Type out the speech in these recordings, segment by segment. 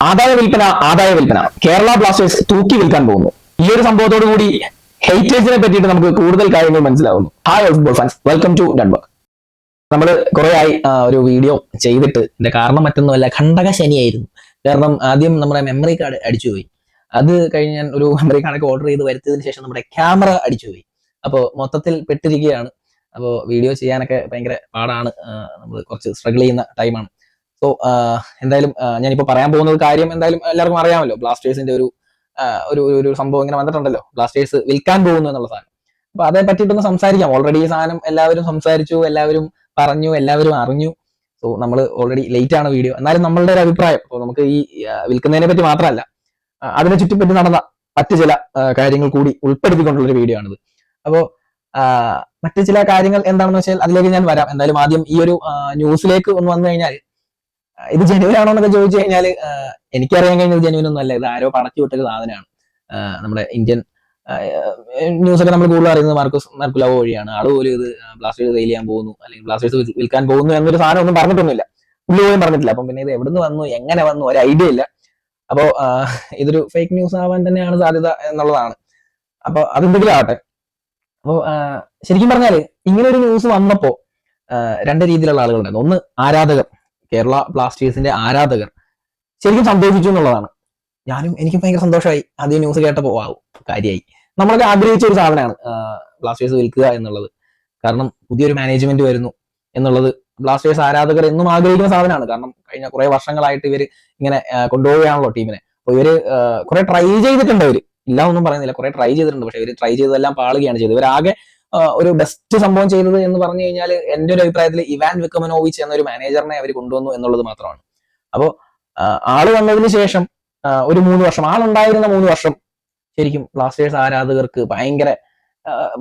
ആദായ വിൽപ്പന ആദായ വിൽപ്പന. കേരള ബ്ലാസ്റ്റേഴ്സ് തൂക്കി വിൽക്കാൻ പോകുന്നു. ഈ ഒരു സംഭവത്തോടു കൂടി ഹെയ്റ്റേഴ്സിനെ പറ്റിയിട്ട് നമുക്ക് കൂടുതൽ കാര്യങ്ങൾ മനസ്സിലാവുന്നു. Hi football fans welcome to Dunberg നമ്മൾ കുറെ ആയി ഒരു വീഡിയോ ചെയ്തിട്ട് ഇതിന്റെ കാരണം മറ്റൊന്നുമല്ല ഖണ്ഡക ശനിയായിരുന്നു. കാരണം ആദ്യം നമ്മുടെ മെമ്മറി കാർഡ് അടിച്ചുപോയി. അത് കഴിഞ്ഞ് ഞാൻ ഒരു മെമ്മറി കാർഡൊക്കെ ഓർഡർ ചെയ്ത് വരുത്തിയതിനു ശേഷം നമ്മുടെ ക്യാമറ അടിച്ചുപോയി. അപ്പോൾ മൊത്തത്തിൽ പെട്ടിരിക്കുകയാണ്. അപ്പോൾ വീഡിയോ ചെയ്യാനൊക്കെ ഭയങ്കര പാടാണ്. നമ്മൾ കുറച്ച് സ്ട്രഗിൾ ചെയ്യുന്ന ടൈമാണ് സോ എന്തായാലും ഞാനിപ്പോ പറയാൻ പോകുന്ന കാര്യം എന്തായാലും എല്ലാവർക്കും അറിയാമല്ലോ. ബ്ലാസ്റ്റേഴ്സിന്റെ ഒരു ഒരു ഒരു- ഒരു സംഭവം ഇങ്ങനെ വന്നിട്ടുണ്ടല്ലോ. ബ്ലാസ്റ്റേഴ്സ് വിൽക്കാൻ പോകുന്നു എന്നുള്ള സാധനം. അപ്പൊ അതേ പറ്റിയിട്ടൊന്ന് സംസാരിക്കാം. ഓൾറെഡി ഈ സാധനം എല്ലാവരും സംസാരിച്ചു എല്ലാവരും പറഞ്ഞു എല്ലാവരും അറിഞ്ഞു. സോ നമ്മൾ ഓൾറെഡി ലേറ്റ് ആണ് വീഡിയോ എന്നാലും നമ്മളുടെ ഒരു അഭിപ്രായം. അപ്പോൾ നമുക്ക് ഈ വിൽക്കുന്നതിനെ പറ്റി മാത്രമല്ല അതിനെ ചുറ്റിപ്പറ്റി നടന്ന മറ്റു ചില കാര്യങ്ങൾ കൂടി ഉൾപ്പെടുത്തിക്കൊണ്ടുള്ള ഒരു വീഡിയോ ആണിത്. അപ്പോൾ മറ്റു ചില കാര്യങ്ങൾ എന്താണെന്ന് വെച്ചാൽ അതിലേക്ക് ഞാൻ വരാം. എന്തായാലും ആദ്യം ഈ ഒരു ന്യൂസിലേക്ക് ഒന്ന് വന്നു കഴിഞ്ഞാൽ ഇത് ജെനുവൻ ആണോ എന്നൊക്കെ ചോദിച്ചു കഴിഞ്ഞാൽ എനിക്കറിയാൻ കഴിഞ്ഞത് ജെനുവൻ ഒന്നും അല്ല. ഇത് ആരോ പടച്ചു വിട്ടൊരു സാധനമാണ്. നമ്മുടെ ഇന്ത്യൻ ന്യൂസ് ഒക്കെ നമ്മൾ കൂടുതൽ അറിയുന്നത് മാർക്കോസ് മാർക്കുലാവ് വഴിയാണ്. ആൾ പോലും ഇത് ബ്ലാസ്റ്റേഴ്സ് സെയിൽ ചെയ്യാൻ പോകുന്നു. അല്ലെങ്കിൽ ബ്ലാസ്റ്റേഴ്സ് വിൽക്കാൻ പോകുന്നു എന്നൊരു സാധനം ഒന്നും പറഞ്ഞിട്ടൊന്നുമില്ല. പുള്ളി പോലും പറഞ്ഞിട്ടില്ല. അപ്പം പിന്നെ ഇത് എവിടുന്ന് വന്നു എങ്ങനെ വന്നു ഒരു ഐഡിയ ഇല്ല. അപ്പോൾ ഇതൊരു ഫേക്ക് ന്യൂസ് ആവാൻ തന്നെയാണ് സാധ്യത എന്നുള്ളതാണ്. അപ്പോൾ അതെന്തെങ്കിലും ആവട്ടെ. അപ്പോൾ ശരിക്കും പറഞ്ഞാൽ ഇങ്ങനെ ഒരു ന്യൂസ് വന്നപ്പോൾ രണ്ട് രീതിയിലുള്ള ആളുകളുണ്ടായിരുന്നു. ഒന്ന് ആരാധകർ. കേരള ബ്ലാസ്റ്റേഴ്സിന്റെ ആരാധകർ ശരിക്കും സന്തോഷിച്ചു എന്നുള്ളതാണ്. ഞാനും എനിക്കും ഭയങ്കര സന്തോഷമായി ആദ്യം ന്യൂസ് കേട്ടപ്പോ ആവും കാര്യമായി നമ്മളൊക്കെ ആഗ്രഹിച്ച ഒരു സാധനമാണ് ബ്ലാസ്റ്റേഴ്സ് വിൽക്കുക എന്നുള്ളത്. കാരണം പുതിയൊരു മാനേജ്മെന്റ് വരുന്നു എന്നുള്ളത് ബ്ലാസ്റ്റേഴ്സ് ആരാധകർ എന്നും ആഗ്രഹിക്കുന്ന സാധനമാണ്. കാരണം കഴിഞ്ഞ കുറെ വർഷങ്ങളായിട്ട് ഇവർ ഇങ്ങനെ കൊണ്ടുപോവുകയാണല്ലോ ടീമിനെ അപ്പൊ ഇവർ കുറെ ട്രൈ ചെയ്തിട്ടുണ്ട് ഇവർ. ഇല്ല ഒന്നും പറയുന്നില്ല കുറെ ട്രൈ ചെയ്തിട്ടുണ്ട്. പക്ഷെ ഇവർ ട്രൈ ചെയ്തതെല്ലാം പാളുകയാണ് ചെയ്തത്. ഇവരാകെ ഒരു ബെസ്റ്റ് സംഭവം ചെയ്തത് എന്ന് പറഞ്ഞു കഴിഞ്ഞാൽ എന്റെ ഒരു അഭിപ്രായത്തിൽ ഇവാൻ വിക്കമനോവിച്ച് എന്നൊരു മാനേജറിനെ അവർ കൊണ്ടുവന്നു എന്നുള്ളത് മാത്രമാണ്. അപ്പോൾ ആൾ വന്നതിന് ശേഷം ഒരു മൂന്ന് വർഷം ആളുണ്ടായിരുന്ന മൂന്ന് വർഷം ശരിക്കും ബ്ലാസ്റ്റേഴ്സ് ആരാധകർക്ക് ഭയങ്കര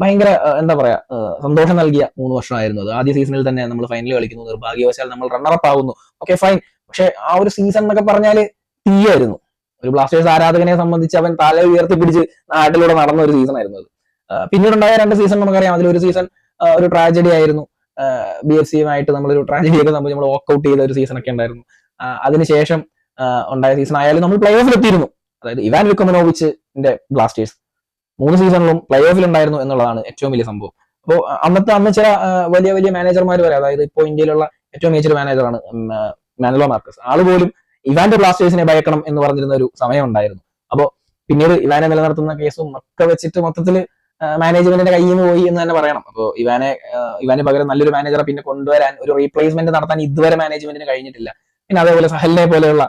ഭയങ്കര എന്താ പറയാ സന്തോഷം നൽകിയ മൂന്ന് വർഷമായിരുന്നു അത്. ആദ്യ സീസണിൽ തന്നെ നമ്മൾ ഫൈനൽ കളിക്കുന്നു നിർഭാഗ്യവശാൽ നമ്മൾ റണ്ണറപ്പ് ആകുന്നു ഓക്കെ ഫൈൻ പക്ഷെ ആ ഒരു സീസൺ എന്നൊക്കെ പറഞ്ഞാൽ തീയായിരുന്നു. ഒരു ബ്ലാസ്റ്റേഴ്സ് ആരാധകനെ സംബന്ധിച്ച് അവൻ തല ഉയർത്തിപ്പിടിച്ച് നാട്ടിലൂടെ നടന്ന ഒരു സീസൺ ആയിരുന്നു അത്. പിന്നീടുണ്ടായ രണ്ട് സീസൺ നമുക്കറിയാം. അതിലൊരു സീസൺ ഒരു ട്രാജഡി ആയിരുന്നു. ബി എഫ് സിയുമായിട്ട് നമ്മളൊരു ട്രാജഡി ഒക്കെ നമ്മൾ നമ്മൾ ഔട്ട് ചെയ്ത ഒരു സീസൺ ഒക്കെ ഉണ്ടായിരുന്നു. അതിനുശേഷം ഉണ്ടായ സീസൺ ആയാലും നമ്മൾ പ്ലേ ഓഫിൽ എത്തിയിരുന്നു. അതായത് ഇവാൻ വിക്കമനോവിച്ചിന്റെ ബ്ലാസ്റ്റേഴ്സ് മൂന്ന് സീസണിലും പ്ലേ ഓഫിൽ ഉണ്ടായിരുന്നു എന്നുള്ളതാണ് ഏറ്റവും വലിയ സംഭവം. അപ്പോൾ അന്നത്തെ അന്ന് ചില വലിയ വലിയ മാനേജർമാർ വരെ അതായത് ഇപ്പോൾ ഇന്ത്യയിലുള്ള ഏറ്റവും മികച്ചൊരു മാനേജറാണ് മാനലോ മാർക്കസ്. ആൾ പോലും ഇവാന്റെ ബ്ലാസ്റ്റേഴ്സിനെ ഭയക്കണം എന്ന് പറഞ്ഞിരുന്ന ഒരു സമയം ഉണ്ടായിരുന്നു. അപ്പോൾ പിന്നീട് ഇവാനെ നിലനിർത്തുന്ന കേസും ഒക്കെ വെച്ചിട്ട് മൊത്തത്തിൽ മാനേജ്മെന്റിന്റെ കയ്യിൽ നിന്ന് പോയി എന്ന് തന്നെ പറയണം. അപ്പോൾ ഇവാനെ ഇവാനെ പകരം നല്ലൊരു മാനേജറെ പിന്നെ കൊണ്ടുവരാൻ ഒരു റീപ്ലേസ്മെന്റ് നടത്താൻ ഇതുവരെ മാനേജ്മെന്റിന് കഴിഞ്ഞിട്ടില്ല. പിന്നെ അതേപോലെ സഹലിനെ പോലെയുള്ള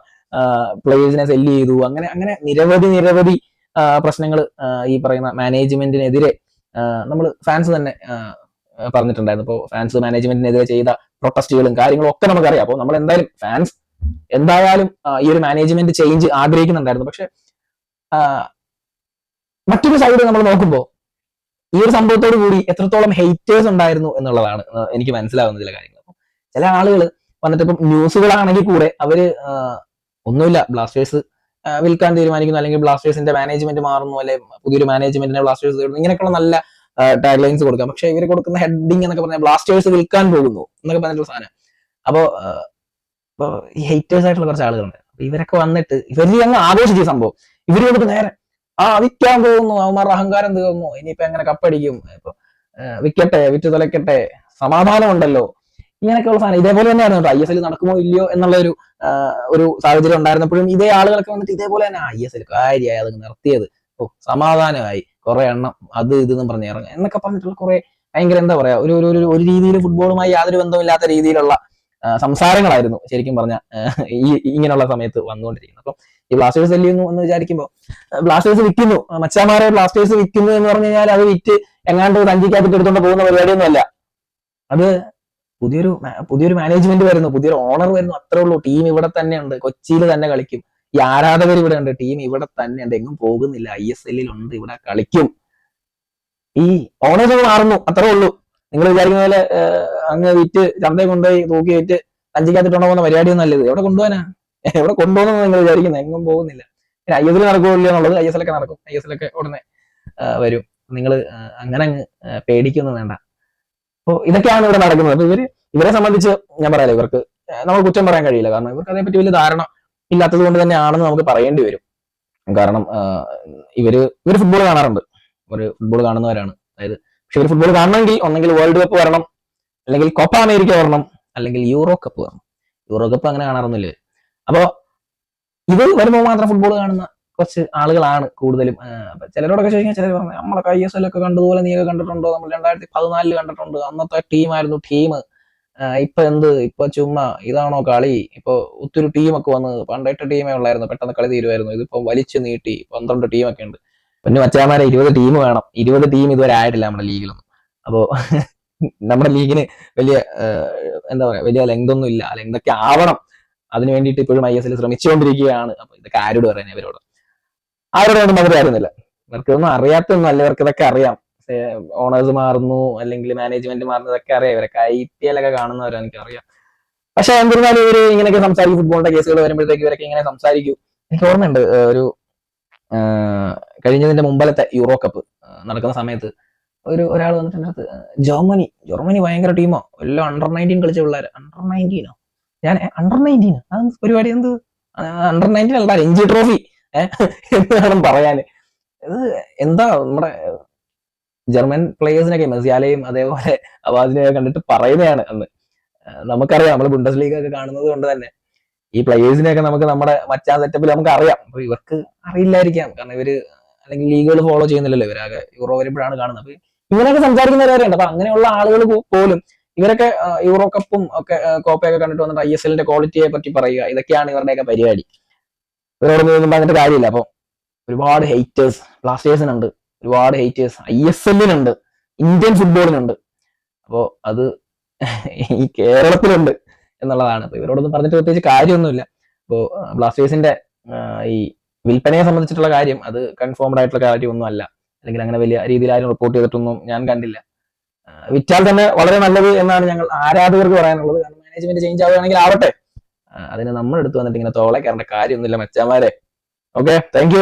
പ്ലേയേഴ്സിനെ സെല്ല് ചെയ്തു. അങ്ങനെ അങ്ങനെ നിരവധി നിരവധി പ്രശ്നങ്ങൾ ഈ പറയുന്ന മാനേജ്മെന്റിനെതിരെ നമ്മൾ ഫാൻസ് തന്നെ പറഞ്ഞിട്ടുണ്ടായിരുന്നു. അപ്പോൾ ഫാൻസ് മാനേജ്മെന്റിനെതിരെ ചെയ്ത പ്രൊട്ടസ്റ്റുകളും കാര്യങ്ങളും ഒക്കെ നമുക്കറിയാം. അപ്പോൾ നമ്മൾ എന്തായാലും ഫാൻസ് എന്തായാലും ഈ ഒരു മാനേജ്മെന്റ് ചേഞ്ച് ആഗ്രഹിക്കുന്നുണ്ടായിരുന്നു. പക്ഷെ മറ്റൊരു സൈഡ് നമ്മൾ നോക്കുമ്പോൾ ഈ ഒരു സംഭവത്തോട് കൂടി എത്രത്തോളം ഹെയ്റ്റേഴ്സ് ഉണ്ടായിരുന്നു എന്നുള്ളതാണ് എനിക്ക് മനസ്സിലാവുന്ന ചില കാര്യങ്ങൾ. അപ്പൊ ചില ആളുകൾ വന്നിട്ട് ഇപ്പം ന്യൂസുകളാണെങ്കിൽ കൂടെ അവർ ഒന്നുമില്ല ബ്ലാസ്റ്റേഴ്സ് വിൽക്കാൻ തീരുമാനിക്കുന്നു. അല്ലെങ്കിൽ ബ്ലാസ്റ്റേഴ്സിന്റെ മാനേജ്മെന്റ് മാറുന്നു അല്ലെ പുതിയൊരു മാനേജ്മെന്റിനെ ബ്ലാസ്റ്റേഴ്സ് തേടുന്നു ഇങ്ങനെയൊക്കെയുള്ള നല്ല ടാഗ് ലൈൻസ് കൊടുക്കാം. പക്ഷെ ഇവർ കൊടുക്കുന്ന ഹെഡിങ് എന്നൊക്കെ പറഞ്ഞാൽ ബ്ലാസ്റ്റേഴ്സ് വിൽക്കാൻ പോകുന്നു എന്നൊക്കെ പറഞ്ഞിട്ടുള്ള സാധനം. അപ്പോ ആ, ഇപ്പൊ ഈ ഹെയ്റ്റേഴ്സ് ആയിട്ടുള്ള കുറച്ച് ആളുകളുണ്ട്. ഇവരൊക്കെ വന്നിട്ട് ഇവർ അങ്ങ് ആഘോഷിച്ച സംഭവം. ഇവർ കൊടുക്കുന്ന നേരെ ആ വിൽക്കാൻ പോകുന്നു. അവന്മാരുടെ അഹങ്കാരം തീർന്നു. ഇനിയിപ്പോ എങ്ങനെ കപ്പടിക്കും? ഇപ്പൊ വിൽക്കട്ടെ വിറ്റ് തുലയ്ക്കട്ടെ. സമാധാനമുണ്ടല്ലോ. ഇങ്ങനെയൊക്കെയുള്ള സാധനം. ഇതേപോലെ തന്നെയായിരുന്നു കേട്ടോ. ഐ എസ് എൽ നടക്കുമോ ഇല്ലയോ എന്നുള്ള ഒരു ഒരു സാഹചര്യം ഉണ്ടായിരുന്നപ്പോഴും ഇതേ ആളുകളൊക്കെ വന്നിട്ട് ഇതേപോലെ തന്നെ ഐ എസ് എൽ കാര്യമായി അത് നിർത്തിയത്. ഓ സമാധാനമായി. കുറെ എണ്ണം അത് ഇതെന്നും പറഞ്ഞ് ഇറങ്ങുക എന്നൊക്കെ പറഞ്ഞിട്ടുള്ള കുറെ ഭയങ്കര എന്താ പറയാ ഒരു ഒരു ഒരു- രീതിയിൽ ഫുട്ബോളുമായി യാതൊരു ബന്ധമില്ലാത്ത രീതിയിലുള്ള സംസാരങ്ങളായിരുന്നു ശരിക്കും പറഞ്ഞ ഈ ഇങ്ങനെയുള്ള സമയത്ത് വന്നുകൊണ്ടിരിക്കുന്നത്. അപ്പം ഈ ബ്ലാസ്റ്റേഴ്സ് സെല്ലുന്നു എന്ന് വിചാരിക്കുമ്പോൾ ബ്ലാസ്റ്റേഴ്സ് വിൽക്കുന്നു. മച്ചാമാരെ ബ്ലാസ്റ്റേഴ്സ് വിൽക്കുന്നു എന്ന് പറഞ്ഞു കഴിഞ്ഞാൽ അത് വിറ്റ് എങ്ങാണ്ട് സഞ്ചിക്കകത്തിട്ട് എടുത്തുകൊണ്ട് പോകുന്ന പരിപാടിയൊന്നുമല്ല. അത് പുതിയൊരു പുതിയൊരു മാനേജ്മെന്റ് വരുന്നു പുതിയൊരു ഓണർ വരുന്നു അത്രേ ഉള്ളൂ. ടീം ഇവിടെ തന്നെ ഉണ്ട് കൊച്ചിയിൽ തന്നെ കളിക്കും. ഈ ആരാധകർ ഇവിടെ ഉണ്ട് ടീം ഇവിടെ തന്നെ ഉണ്ട് എങ്ങും പോകുന്നില്ല. ഐ എസ് എല്ലിൽ ഉണ്ട് ഇവിടെ കളിക്കും. ഈ ഓണേഴ്സ് മാറുന്നു അത്രേ ഉള്ളൂ. നിങ്ങൾ വിചാരിക്കുന്ന പോലെ അങ്ങ് വിറ്റ് ചന്തയിൽ കൊണ്ടുപോയി തൂക്കി വിറ്റ് സഞ്ചിക്കകത്തിട്ടുണ്ടോ പോകുന്ന പരിപാടിയൊന്നും അല്ലത് എവിടെ കൊണ്ടുപോകാനാ? എവിടെ കൊണ്ടുപോകുന്നു നിങ്ങൾ വിചാരിക്കുന്നത് എങ്ങും പോകുന്നില്ല. പിന്നെ ഐ എൽ നടക്കുകയില്ല എന്നുള്ളത് ഐ എസ് എൽ ഒക്കെ നടക്കും. ഐ എസ് എൽ ഒക്കെ ഉടനെ വരും. നിങ്ങൾ അങ്ങനെ അങ്ങ് പേടിക്കൊന്നും വേണ്ട. അപ്പോൾ ഇതൊക്കെയാണ് ഇവിടെ നടക്കുന്നത്. അപ്പൊ ഇവർ ഇവരെ സംബന്ധിച്ച് ഞാൻ പറയാലോ ഇവർക്ക് നമ്മൾ കുറ്റം പറയാൻ കഴിയില്ല. കാരണം ഇവർക്ക് അതേപ്പറ്റി വലിയ ധാരണ ഇല്ലാത്തത് കൊണ്ട് തന്നെ ആണെന്ന് നമുക്ക് പറയേണ്ടി വരും. കാരണം ഇവർ ഇവർ ഫുട്ബോൾ കാണാറുണ്ട്. ഒരു ഫുട്ബോൾ കാണുന്നവരാണ്. അതായത് പക്ഷെ ഇവർ ഫുട്ബോൾ കാണണമെങ്കിൽ ഒന്നെങ്കിൽ വേൾഡ് കപ്പ് വരണം അല്ലെങ്കിൽ കോപ്പ അമേരിക്ക വരണം അല്ലെങ്കിൽ യൂറോ കപ്പ് വരണം. യൂറോ കപ്പ് അങ്ങനെ കാണാറൊന്നുമില്ല. ഇവർ. അപ്പോ ഇത് വരുമ്പോൾ മാത്രം ഫുട്ബോൾ കാണുന്ന കുറച്ച് ആളുകളാണ് കൂടുതലും. ചിലരോടൊക്കെ ചോദിക്കാൻ ചിലർ പറഞ്ഞു നമ്മളൊക്കെ ഐ എസ് എൽ ഒക്കെ കണ്ടതുപോലെ നീയൊക്കെ കണ്ടിട്ടുണ്ടോ? നമ്മൾ രണ്ടായിരത്തി പതിനാലിൽ കണ്ടിട്ടുണ്ട്. അന്നത്തെ ടീമായിരുന്നു ടീം ഇപ്പൊ എന്ത്? ഇപ്പൊ ചുമ്മാ ഇതാണോ കളി? ഇപ്പൊ ഒത്തിരി ടീമൊക്കെ വന്ന് പണ്ടെട്ട് ടീമേ ഉള്ളായിരുന്നു. പെട്ടെന്ന് കളി തീരുമായിരുന്നു ഇതിപ്പോ വലിച്ചു നീട്ടി പന്ത്രണ്ട് ടീമൊക്കെ ഉണ്ട്. പിന്നെ മച്ചാമാരെ ഇരുപത് ടീം വേണം. ഇരുപത് ടീം ഇതുവരെ ആയിട്ടില്ല നമ്മുടെ ലീഗിലൊന്നും അപ്പോ നമ്മുടെ ലീഗിന് വലിയ എന്താ പറയാ വലിയ ലെങ്ത് ഒന്നും ഇല്ല. ലെങ്ത് ഒക്കെ ആവണം. അതിന് വേണ്ടിയിട്ട് ഇപ്പോഴും ഐ എസ് എൽ ശ്രമിച്ചുകൊണ്ടിരിക്കുകയാണ്. അപ്പൊ ഇതൊക്കെ ആരോട് പറയാൻ ഇവരോട്? ആരോടൊന്നും നമുക്ക് അറിയുന്നില്ല. ഇവർക്കൊന്നും അറിയാത്തൊന്നും അല്ല. ഇവർക്ക് ഇതൊക്കെ അറിയാം. ഓണേഴ്സ് മാറുന്നു അല്ലെങ്കിൽ മാനേജ്മെന്റ് മാറുന്നു ഇതൊക്കെ അറിയാം. ഇവരൊക്കെ ഐ പി എൽ ഒക്കെ കാണുന്നവരാണ് എനിക്ക് അറിയാം പക്ഷെ എന്നിരുന്നാലും ഇവർ ഇങ്ങനെയൊക്കെ സംസാരിക്കും. ഫുട്ബോളിന്റെ കേസുകൾ വരുമ്പോഴത്തേക്ക് ഇവരൊക്കെ ഇങ്ങനെ സംസാരിക്കും. എനിക്ക് ഓർമ്മയുണ്ട് ഒരു കഴിഞ്ഞതിന്റെ മുമ്പിലത്തെ യൂറോ കപ്പ് നടക്കുന്ന സമയത്ത് ഒരു ഒരാൾ വന്നിട്ട് എന്റെ ജർമ്മനി ജർമ്മനി ഭയങ്കര ടീമോ എല്ലാം അണ്ടർ നയന്റീൻ കളിച്ച പിള്ളേർ അണ്ടർ നയന്റീനോ ഞാൻ അണ്ടർ നയന്റീൻ അത് പരിപാടി എന്ത്? അണ്ടർ നയന്റീൻ അല്ല രഞ്ജി ട്രോഫി എന്ന് വേണം പറയാൻ ഇത് എന്താ നമ്മുടെ ജർമ്മൻ പ്ലേയേഴ്സിനൊക്കെ മെസ്സിയാലയും അതേപോലെ അവാദിനെയൊക്കെ കണ്ടിട്ട് പറയുന്നതാണ് അന്ന്. നമുക്കറിയാം നമ്മൾ ബുണ്ടസ് ലീഗ് ഒക്കെ കാണുന്നത് കൊണ്ട് തന്നെ. ഈ പ്ലേയേഴ്സിനെയൊക്കെ നമുക്ക് നമ്മുടെ മറ്റാ സെറ്റപ്പിൽ നമുക്ക് അറിയാം അപ്പൊ ഇവർക്ക് അറിയില്ലായിരിക്കാം. കാരണം ഇവർ അല്ലെങ്കിൽ ലീഗുകൾ ഫോളോ ചെയ്യുന്നില്ലല്ലോ ഇവരാകെ യൂറോ വരുമ്പോഴാണ് കാണുന്നത്. അപ്പൊ ഇങ്ങനെയൊക്കെ സംസാരിക്കുന്നവരുണ്ട് അപ്പൊ അങ്ങനെയുള്ള ആളുകൾ പോലും ഇവരൊക്കെ യൂറോ കപ്പും ഒക്കെ കോപ്പയൊക്കെ കണ്ടിട്ട് വന്നിട്ട് ഐ എസ് എല്ലിന്റെ ക്വാളിറ്റിയെ പറ്റി പറയുക. ഇതൊക്കെയാണ് ഇവരുടെയൊക്കെ പരിപാടി. ഇവരോടൊന്നും പറഞ്ഞിട്ട് കാര്യമില്ല. അപ്പൊ ഒരുപാട് ഹെയ്റ്റേഴ്സ് ബ്ലാസ്റ്റേഴ്സിനുണ്ട് ഒരുപാട് ഹെയ്റ്റേഴ്സ് ഐ എസ് എല്ലിനുണ്ട് ഇന്ത്യൻ ഫുട്ബോളിനുണ്ട് അപ്പോ അത് ഈ കേരളത്തിലുണ്ട് എന്നുള്ളതാണ്. അപ്പൊ ഇവരോടൊന്നും പറഞ്ഞിട്ട് പ്രത്യേകിച്ച് കാര്യമൊന്നുമില്ല. അപ്പോ ബ്ലാസ്റ്റേഴ്സിന്റെ ഈ വിൽപ്പനയെ സംബന്ധിച്ചിട്ടുള്ള കാര്യം അത് കൺഫേംഡ് ആയിട്ടുള്ള കാര്യം ഒന്നും അല്ല. അല്ലെങ്കിൽ അങ്ങനെ വലിയ രീതിയിൽ ആരും റിപ്പോർട്ട് ചെയ്തിട്ടൊന്നും ഞാൻ കണ്ടില്ല. വിറ്റാൽ തന്നെ വളരെ നല്ലത് എന്നാണ് ഞങ്ങൾ ആരാധകർക്ക് പറയാനുള്ളത്. കാരണം മാനേജ്മെന്റ് ചേഞ്ച് ആവുകയാണെങ്കിൽ ആവട്ടെ. അതിന് നമ്മൾ എടുത്തു വന്നിട്ട് ഇങ്ങനെ തോളെ കാര്യമൊന്നുമില്ല മച്ചാമാരെ ഓക്കെ താങ്ക്